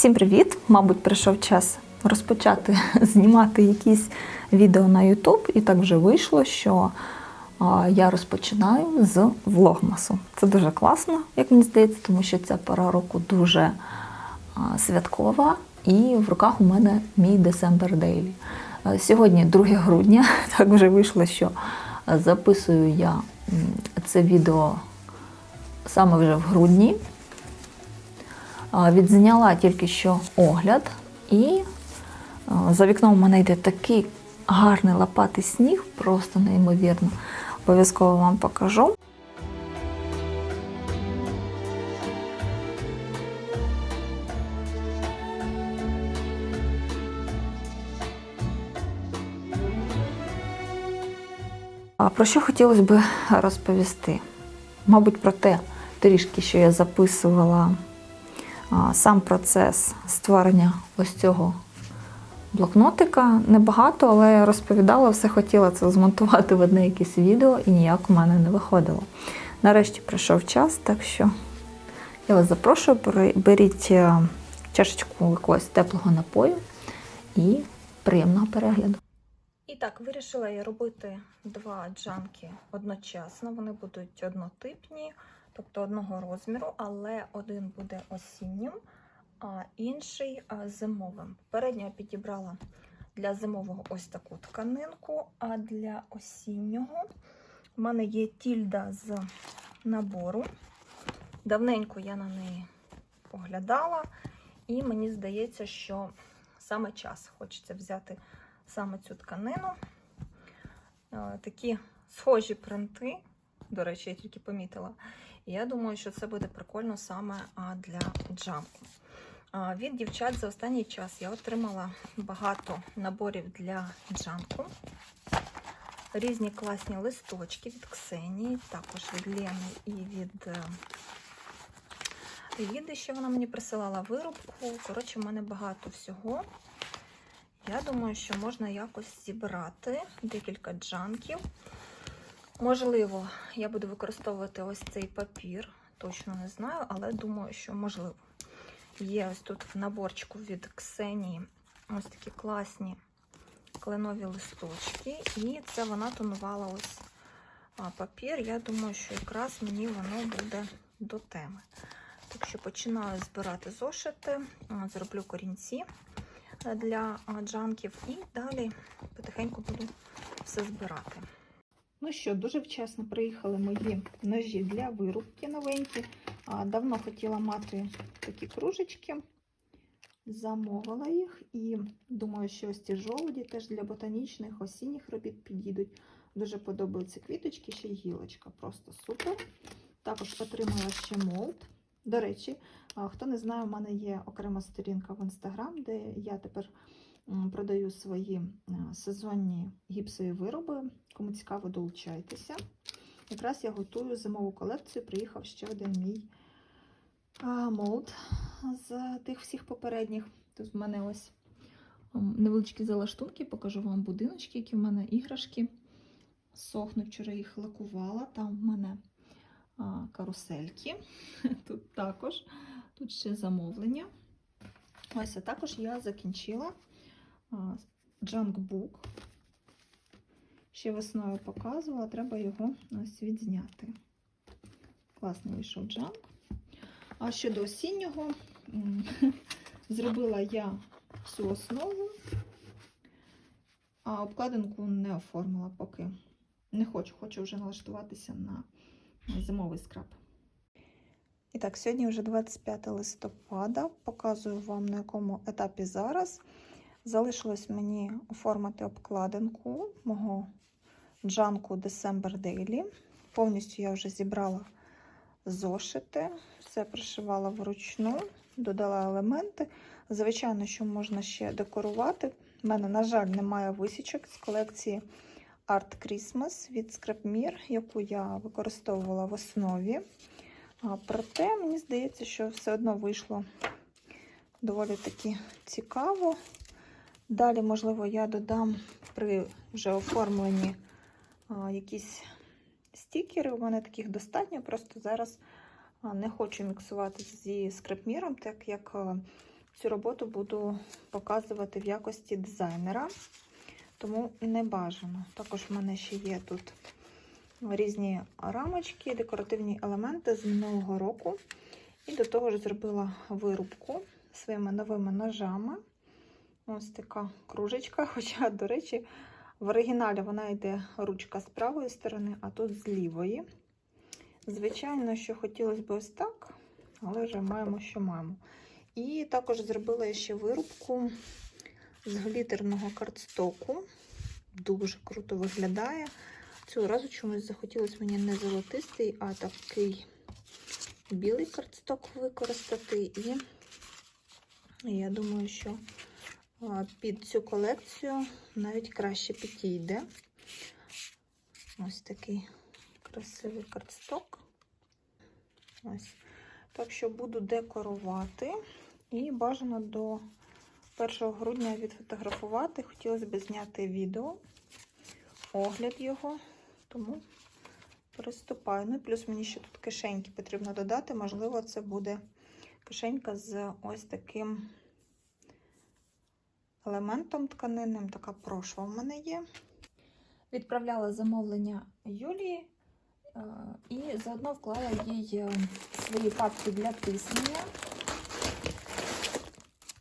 Всім привіт! Мабуть, прийшов час розпочати знімати якісь відео на YouTube. І так вже вийшло, що я розпочинаю з влогмасу. Це дуже класно, як мені здається, тому що ця пора року дуже святкова, і в руках у мене мій December Daily. Е, Сьогодні 2 грудня, так вже вийшло, що е, записую я це відео саме вже в грудні. Відзняла тільки що огляд, і за вікном у мене йде такий гарний лопатий сніг, просто неймовірно. Обов'язково вам покажу. Про що хотілося б розповісти? Мабуть, про те трішки, що я записувала сам процес створення ось цього блокнотика. Небагато, але я розповідала, все хотіла це змонтувати в одне якесь відео і ніяк у мене не виходило. Нарешті прийшов час, так що я вас запрошую, беріть е, чашечку якогось теплого напою і приємного перегляду. І так, вирішила я робити два джанки одночасно. Вони будуть однотипні, тобто одного розміру, але один буде осіннім, а інший зимовим. Попередньо я підібрала для зимового ось таку тканинку, а для осіннього в мене є тільда з набору. Давненько я на неї поглядала, і мені здається, що саме час хочеться взяти саме цю тканину. Такі схожі принти, до речі, я тільки помітила. Я думаю, що це буде прикольно саме для джампу. Від дівчат за останній час я отримала багато наборів для джампу. Різні класні листочки від Ксенії, також від Лени і від е, Ліди, що вона мені присилала виробку. Коротше, в мене багато всього. Я думаю, що можна якось зібрати декілька джанків. Можливо, я буду використовувати ось цей папір, точно не знаю, але думаю, що можливо. Є ось тут в наборчику від Ксенії ось такі класні кленові листочки. І це вона тонувала ось папір. Я думаю, що якраз мені воно буде до теми. Так що починаю збирати зошити, зроблю корінці для джанків і далі потихеньку буду все збирати. Ну що, дуже вчасно приїхали мої ножі для вирубки новенькі. Давно хотіла мати такі кружечки, замовила їх і думаю, що ось ці жолуді теж для ботанічних осінніх робіт підійдуть. Дуже подобаються квіточки, ще й гілочка. Просто супер. Також отримала ще молд. До речі, хто не знає, у мене є окрема сторінка в інстаграм, де я тепер продаю свої е, сезонні гіпсові вироби. Кому цікаво, долучайтеся. Якраз я готую зимову колекцію. Приїхав ще один мій молд з тих всіх попередніх. Тут в мене ось невеличкі залаштунки, покажу вам будиночки, які в мене іграшки сохнуть. Вчора їх лакувала. Там в мене карусельки. Тут також. Тут ще замовлення. Ось, а також я закінчила джанкбук. Ще весною показувала, треба його ось відзняти. Класний вийшов джанк. А щодо осіннього, зробила я всю основу, а обкладинку не оформила поки. Не хочу, хочу вже налаштуватися на зимовий скраб. І так, сьогодні вже 25 листопада. Показую вам, на якому етапі зараз. Залишилось мені оформити обкладинку мого джанку December Daily. Повністю я вже зібрала зошити, все пришивала вручну, додала елементи. Звичайно, що можна ще декорувати. У мене, на жаль, немає висічок з колекції Art Christmas від Scrapmere, яку я використовувала в основі. Проте мені здається, що все одно вийшло доволі таки цікаво. Далі, можливо, я додам при вже оформленні якісь стікери. У мене таких достатньо, просто зараз не хочу міксувати зі скрепміром, так як цю роботу буду показувати в якості дизайнера, тому не бажано. Також в мене ще є тут різні рамочки, декоративні елементи з минулого року. І до того ж зробила вирубку своїми новими ножами. Ось така кружечка. Хоча, до речі, в оригіналі вона йде ручка з правої сторони, а тут з лівої. Звичайно, що хотілося б ось так, але вже маємо, що маємо. І також зробила ще вирубку з глітерного картстоку. Дуже круто виглядає. Цього разу чомусь захотілося мені не золотистий, а такий білий картсток використати. І я думаю, що під цю колекцію навіть краще підійде. Ось такий красивий картсток. Ось. Так що буду декорувати. І бажано до 1 грудня відфотографувати. Хотілося б зняти відео, огляд його, тому приступаю. Ну і плюс мені ще тут кишеньки потрібно додати. Можливо, це буде кишенька з ось таким елементом тканинним. Така прошва в мене є. Відправляла замовлення Юлії е, і заодно вклала їй е, свої папки для тиснення.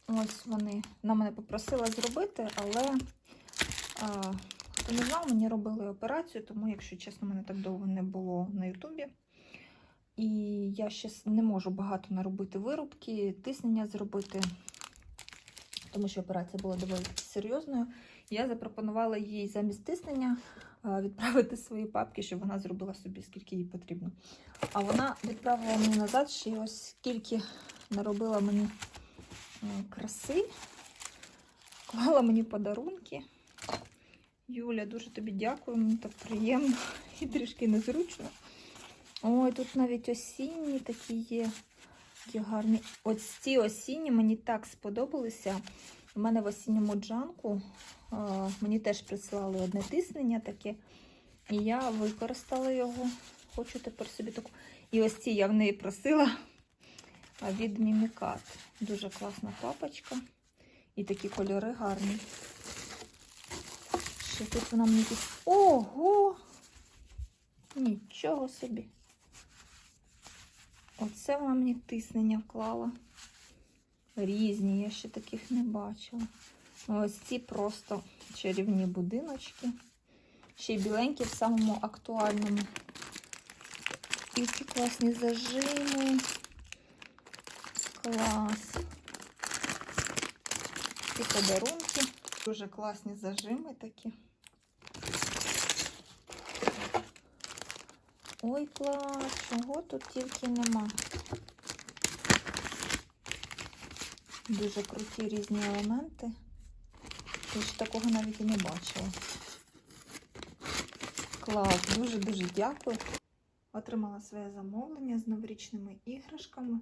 Ось вони вона мене попросила зробити, але хто не знав, мені робили операцію, тому, якщо чесно, мене так довго не було на Ютубі. І я ще не можу багато наробити вирубки, тиснення зробити, тому що операція була доволі серйозною. Я запропонувала їй замість тиснення відправити свої папки, щоб вона зробила собі, скільки їй потрібно. А вона відправила мені назад ще ось скільки наробила мені краси. Клала мені подарунки. Юля, дуже тобі дякую, мені так приємно і трішки незручно. Ой, тут навіть осінні такі є. Такі гарні. Ось ці осінні мені так сподобалися. У мене в осінньому джанку мені теж прислали одне тиснення таке. І я використала його. Хочу тепер собі таку. І ось ці я в неї просила від Мімікат. Дуже класна папочка. І такі кольори гарні. Ще тут вона мені. Ого! Нічого собі. Оце вона мені тиснення вклала. Різні, я ще таких не бачила. Ось ці просто чарівні будиночки. Ще й біленькі в самому актуальному. І ці класні зажими. Клас. Ці подарунки. Дуже класні зажими такі. Ой, клас, чого тут тільки нема. Дуже круті різні елементи. Я ж такого навіть і не бачила. Клас, дуже-дуже дякую. Отримала своє замовлення з новорічними іграшками.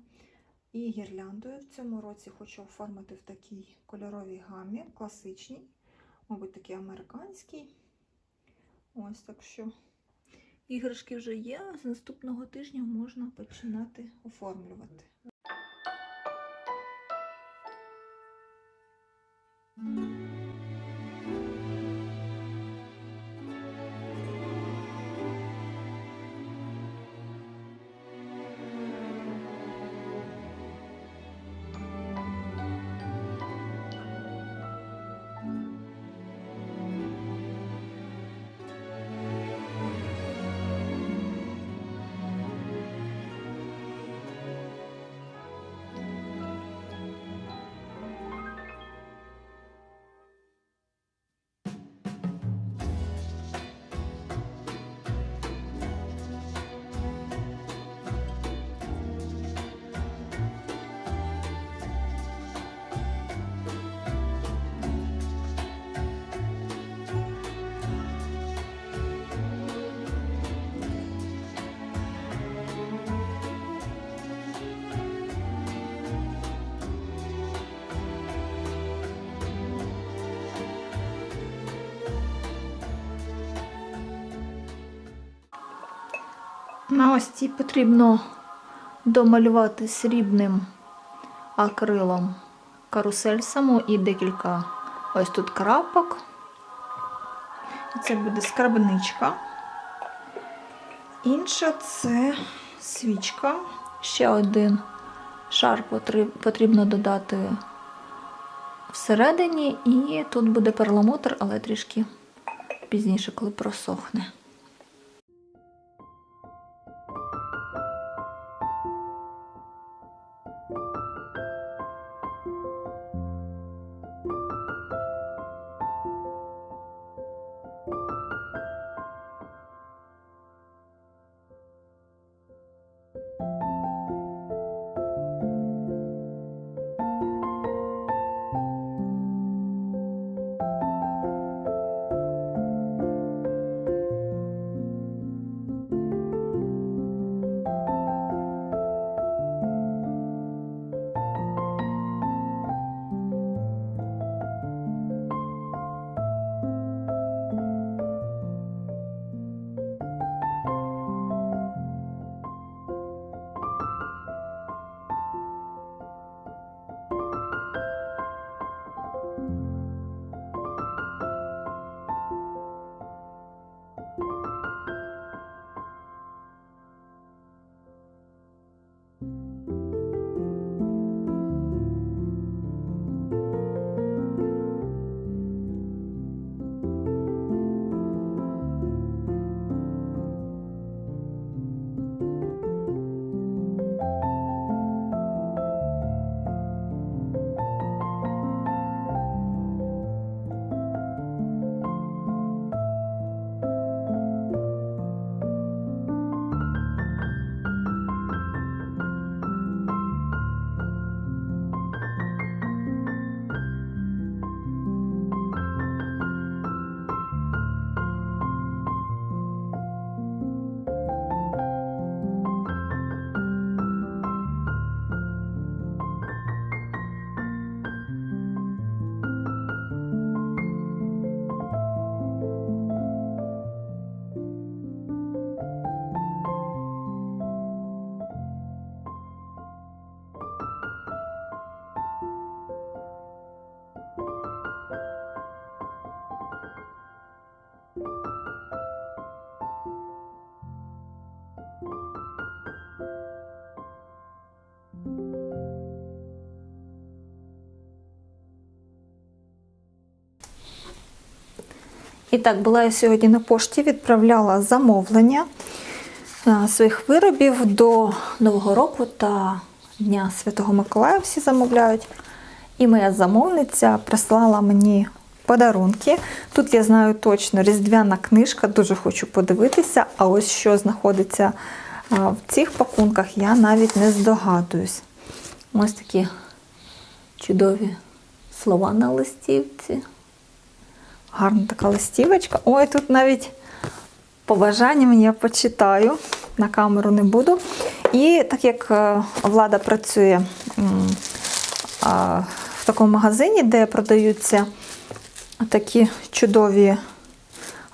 І гірляндою в цьому році хочу оформити в такій кольоровій гамі, класичній, мабуть, такий американський. Ось так що Іграшки вже є, з наступного тижня можна починати оформлювати. Thank you. На ось цій потрібно домалювати срібним акрилом карусель саму і декілька ось тут крапок. Це буде скарбничка. Інша це свічка. Ще один шар потрібно додати всередині, і тут буде перламутр, але трішки пізніше, коли просохне. І так, була я сьогодні на пошті, відправляла замовлення е, своїх виробів до Нового року та Дня Святого Миколая всі замовляють. І моя замовниця прислала мені подарунки. Тут я знаю точно різдвяна книжка, дуже хочу подивитися. А ось що знаходиться в цих пакунках, я навіть не здогадуюсь. Ось такі чудові слова на листівці. Гарна така листівочка. Ой, тут навіть побажання я почитаю. На камеру не буду. І так як е, влада працює в такому магазині, де продаються такі чудові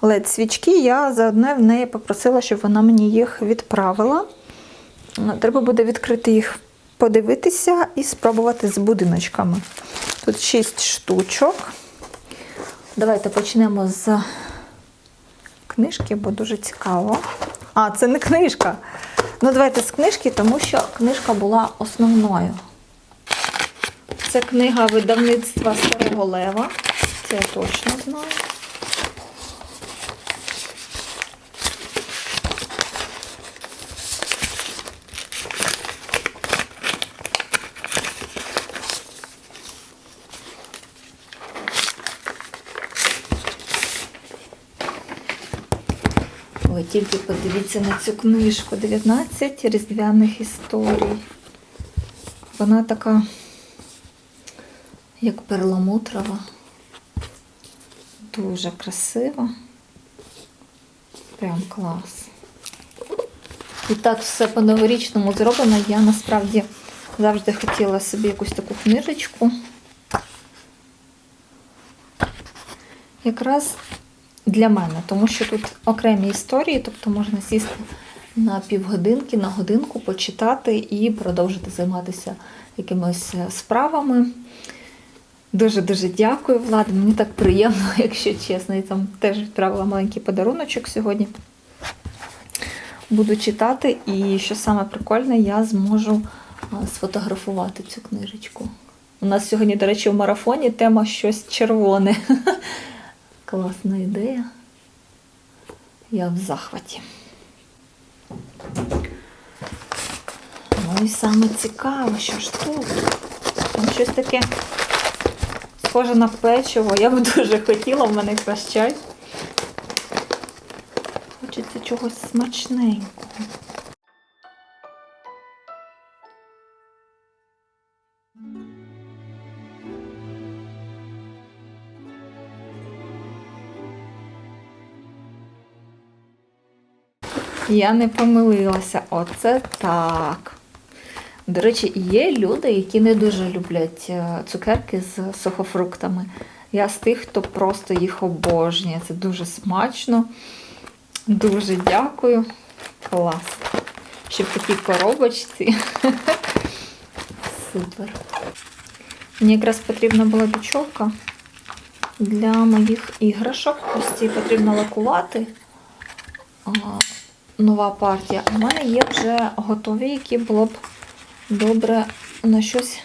led свічки, я заодно в неї попросила, щоб вона мені їх відправила. Треба буде відкрити їх, подивитися і спробувати з будиночками. Тут 6 штучок. Давайте почнемо з книжки, бо дуже цікаво. А, це не книжка. Ну, давайте з книжки, тому що книжка була основною. Це книга видавництва Старого Лева. Це я точно знаю. Тільки подивіться на цю книжку 19 різдвяних історій. Вона така, як перламутрова, дуже красива. Прям клас. І так все по-новорічному зроблено. Я насправді завжди хотіла собі якусь таку книжечку. Якраз для мене, тому що тут окремі історії, тобто можна сісти на півгодинки, на годинку почитати і продовжити займатися якимись е, справами. Дуже-дуже дякую, Влад. Мені так приємно, якщо чесно. І там теж відправила маленький подаруночок сьогодні. Буду читати, і що саме прикольне, я зможу сфотографувати цю книжечку. У нас сьогодні, до речі, в марафоні тема щось червоне. Класна ідея. Я в захваті. Ну і саме цікаве, що ж тут. Там щось таке схоже на печиво. Я б дуже хотіла, в мене якраз. Хочеться чогось смачненького. Я не помилилася. Оце так. До речі, є люди, які не дуже люблять е, цукерки з сухофруктами. Я з тих, хто просто їх обожнює. Це дуже смачно. Дуже дякую. Клас. Ще в такій коробочці. Супер. Мені якраз потрібна була бічовка для моїх іграшок. Ось ці потрібно лакувати. Нова партія. У мене є вже готові, які було б добре на щось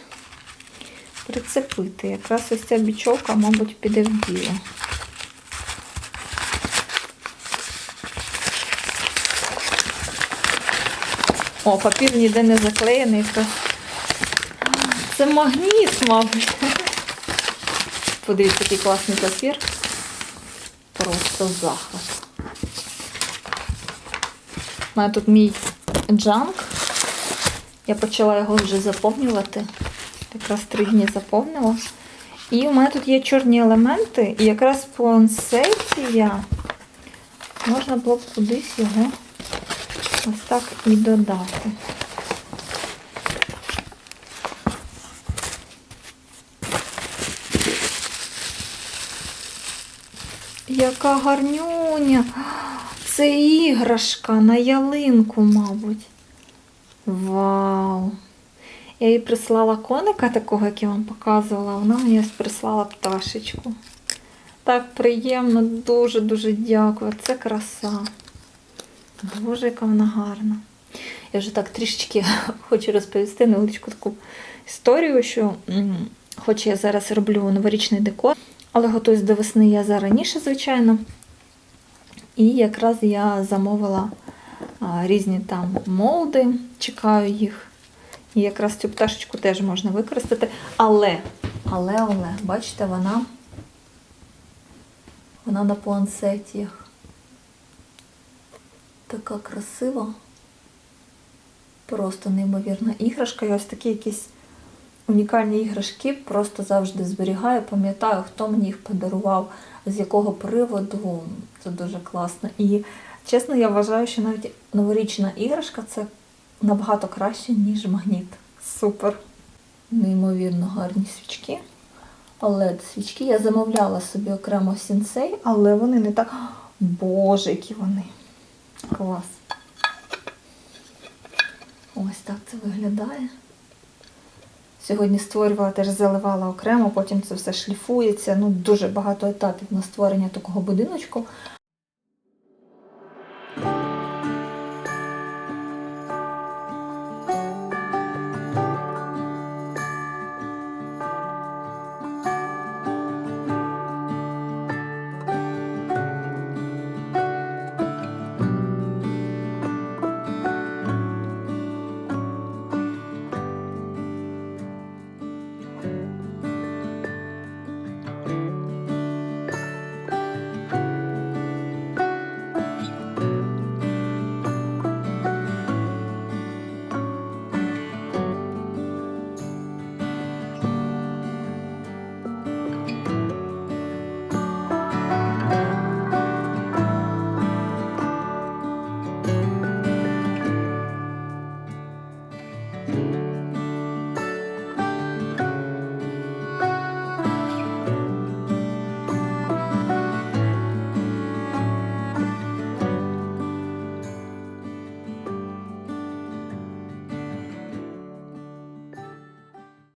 прицепити. Якраз ось ця бічовка, мабуть, піде в діло. О, папір ніде не заклеєний. якраз. Це магніт, мабуть. Подивіться, який класний папір. Просто захват. У мене тут мій джанк. Я почала його вже заповнювати. Якраз три дні заповнила. І у мене тут є чорні елементи, і якраз пуансетія можна було б кудись його ось так і додати. Яка гарнюня! Це іграшка на ялинку, мабуть. Вау! Я їй прислала коника такого, як я вам показувала, вона мені прислала пташечку. Так приємно, дуже-дуже дякую. Це краса. Боже, яка вона гарна. Я вже так трішечки хочу розповісти невеличку таку історію, що хоч я зараз роблю новорічний декор, але готуюсь до весни я зараніше, звичайно. І якраз я замовила різні там молди, чекаю їх. І якраз цю пташечку теж можна використати. Але, але, але, бачите, вона, вона на пуансетіях. Така красива. Просто неймовірна іграшка. І ось такі якісь унікальні іграшки просто завжди зберігаю. Пам'ятаю, хто мені їх подарував, з якого приводу. Це дуже класно. І чесно, я вважаю, що навіть новорічна іграшка це набагато краще, ніж магніт. Супер. Неймовірно гарні свічки. led свічки. Я замовляла собі окремо сінцей, але вони не так. Боже, які вони. Клас. Ось так це виглядає. Сьогодні створювала, теж заливала окремо, потім це все шліфується. Ну, дуже багато етапів на створення такого будиночку.